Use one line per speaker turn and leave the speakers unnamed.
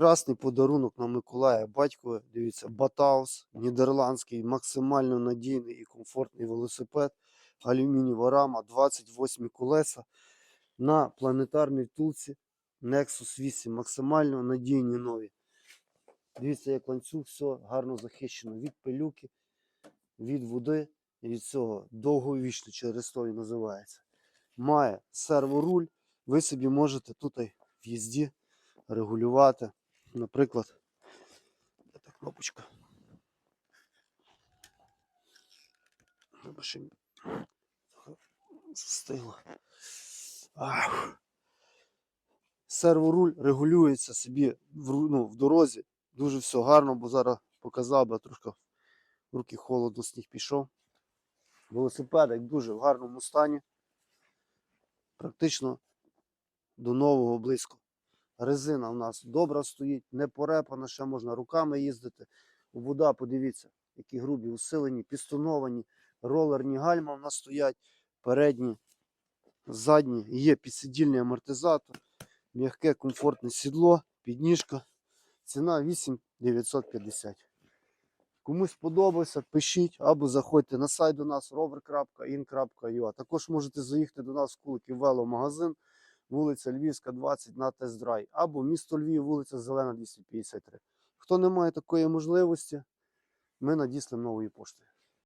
Красний подарунок на Миколая батько. Дивіться, Батаус, нідерландський, максимально надійний і комфортний велосипед. Алюмінієва рама, 28 колеса на планетарній втулці Nexus 8. Максимально надійні нові. Дивіться, як ланцюг, все гарно захищено від пилюки, від води і від цього довговічно через то і називається. Має серворуль. Ви собі можете тут в їзді регулювати. Наприклад, де кнопочка. Треба ще трохи Серворуль регулюється собі в, ну, в дорозі. Дуже все гарно, бо зараз показав, бо трошки в руки холодно сніг пішов. Велосипедик дуже в гарному стані. Практично до нового близько. Резина в нас добра стоїть, не порепана, ще можна руками їздити. Обуда, подивіться, які грубі усилені, пістоновані, ролерні гальма в нас стоять, передні, задні, є підсидільний амортизатор, м'яке комфортне сідло, підніжка. Ціна 8950. Комусь сподобався, пишіть або заходьте на сайт до нас rover.in.ua. Також можете заїхати до нас в Куликів веломагазин, вулиця Львівська, 20 на тест-драйв, або місто Львів, вулиця Зелена, 253. Хто не має такої можливості, ми надіслимо новою поштою.